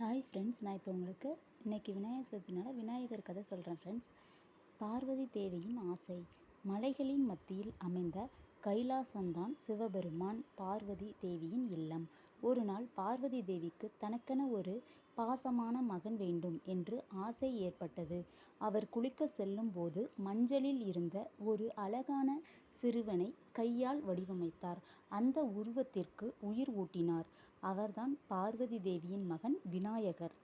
Hi friends நான் இப்போ உங்களுக்கு இன்றைக்கி விநாயகர் சதுர்த்தினால விநாயகர் கதை சொல்கிறேன் ஃப்ரெண்ட்ஸ் பார்வதி தேவியின் ஆசை. மலைகளின் மத்தியில் அமைந்த கைலாசந்தான் சிவபெருமான் பார்வதி தேவியின் இல்லம். ஒரு நாள் பார்வதி தேவிக்கு தனக்கென ஒரு பாசமான மகன் வேண்டும் என்று ஆசை ஏற்பட்டது. அவர் குளிக்க செல்லும்போது மஞ்சளில் இருந்த ஒரு அழகான சிறுவனை கையால் வடிவமைத்தார். அந்த உருவத்திற்கு உயிர் ஊட்டினார். அவர்தான் பார்வதி தேவியின் மகன் விநாயகர்.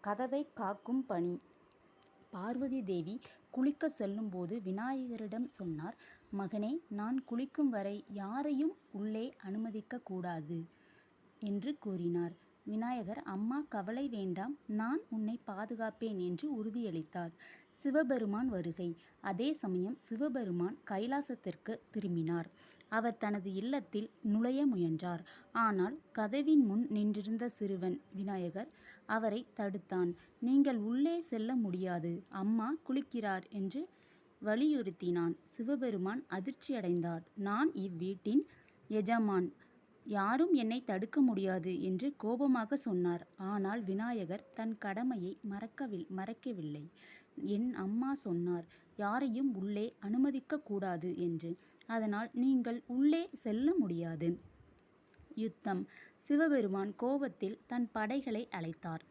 கதவை காக்கும் பணி. பார்வதி தேவி குளிக்க செல்லும்போது விநாயகரிடம் சொன்னார் மகனே நான் குளிக்கும் வரை யாரையும் உள்ளே அனுமதிக்க கூடாது. என்று கூறினார். விநாயகர் அம்மா கவலை வேண்டாம். நான் உன்னை பாதுகாப்பேன் என்று உறுதியளித்தார். சிவபெருமான் வருகை. அதே சமயம் சிவபெருமான் கைலாசத்திற்கு திரும்பினார். அவர் தனது இல்லத்தில் நுழைய முயன்றார். ஆனால் கதவின் முன் நின்றிருந்த சிறுவன் விநாயகர் அவரை தடுத்தான். நீங்கள் உள்ளே செல்ல முடியாது. அம்மா குளிக்கிறார் என்று வலியுறுத்தினான். சிவபெருமான் அதிர்ச்சியடைந்தார். நான் இவ்வீட்டின் எஜமான். யாரும் என்னை தடுக்க முடியாது என்று கோபமாக சொன்னார். ஆனால் விநாயகர் தன் கடமையை மறக்கவில் மறக்கவில்லை. என் அம்மா சொன்னார் யாரையும் உள்ளே அனுமதிக்க கூடாது என்று. அதனால் நீங்கள் உள்ளே செல்ல முடியாது. யுத்தம். சிவபெருமான் கோபத்தில் தன் படைகளை அழைத்தார்.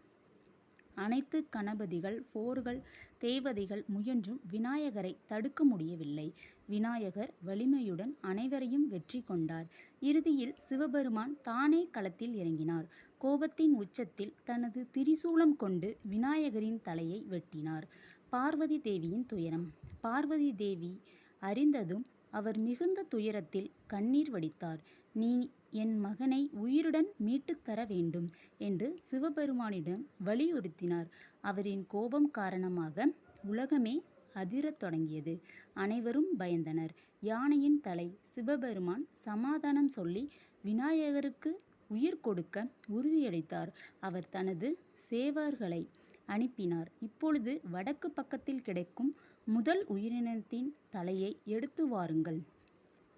அனைத்து கணபதிகள் போர்கள் தேவதைகள் முயன்றும் விநாயகரை தடுக்க முடியவில்லை. விநாயகர் வலிமையுடன் அனைவரையும் வெற்றி கொண்டார். இறுதியில் சிவபெருமான் தானே களத்தில் இறங்கினார். கோபத்தின் உச்சத்தில் தனது திரிசூலம் கொண்டு விநாயகரின் தலையை வெட்டினார். பார்வதி தேவியின் துயரம். பார்வதி தேவி அறிந்ததும் அவர் மிகுந்த துயரத்தில் கண்ணீர் வடித்தார். நீ என் மகனை உயிருடன் மீட்டுத் தர வேண்டும் என்று சிவபெருமானிடம் வலியுறுத்தினார். அவரின் கோபம் காரணமாக உலகமே அதிரத் தொடங்கியது. அனைவரும் பயந்தனர். யானையின் தலை சிவபெருமான் சமாதானம் சொல்லி விநாயகருக்கு உயிர் கொடுக்க உறுதியளித்தார். அவர் தனது சேவர்களை அனுப்பினார். இப்பொழுது வடக்கு பக்கத்தில் கிடைக்கும் முதல் உயிரினத்தின் தலையை எடுத்து வாருங்கள்.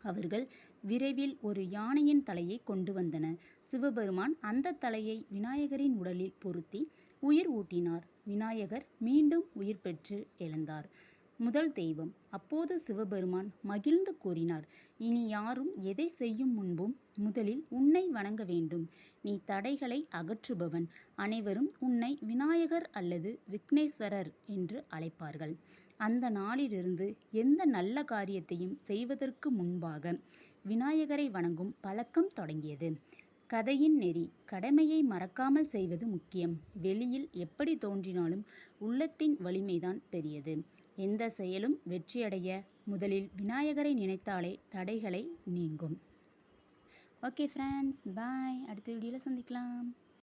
அவர்கள் விரைவில் ஒரு யானையின் தலையை கொண்டு வந்தனர். சிவபெருமான் அந்த தலையை விநாயகரின் உடலில் பொருத்தி உயிர் ஊட்டினார். விநாயகர் மீண்டும் உயிர் பெற்று எழுந்தார். முதல் தெய்வம். அப்போது சிவபெருமான் மகிழ்ந்து கூறினார் இனி யாரும் எதை செய்யும் முன்பும் முதலில் உன்னை வணங்க வேண்டும். நீ தடைகளை அகற்றுபவன். அனைவரும் உன்னை விநாயகர் அல்லது விக்னேஸ்வரர் என்று அழைப்பார்கள். அந்த நாளிலிருந்து எந்த நல்ல காரியத்தையும் செய்வதற்கு முன்பாக விநாயகரை வணங்கும் பழக்கம் தொடங்கியது. கதையின் நெறி கடமையை மறக்காமல் செய்வது முக்கியம். வெளியில் எப்படி தோன்றினாலும் உள்ளத்தின் வலிமைதான் பெரியது. எந்த செயலும் வெற்றியடைய முதலில் விநாயகரை நினைத்தாலே தடைகளை நீங்கும். ஓகே ஃப்ரெண்ட்ஸ் பாய் அடுத்த வீடியோவில் சந்திக்கலாம்.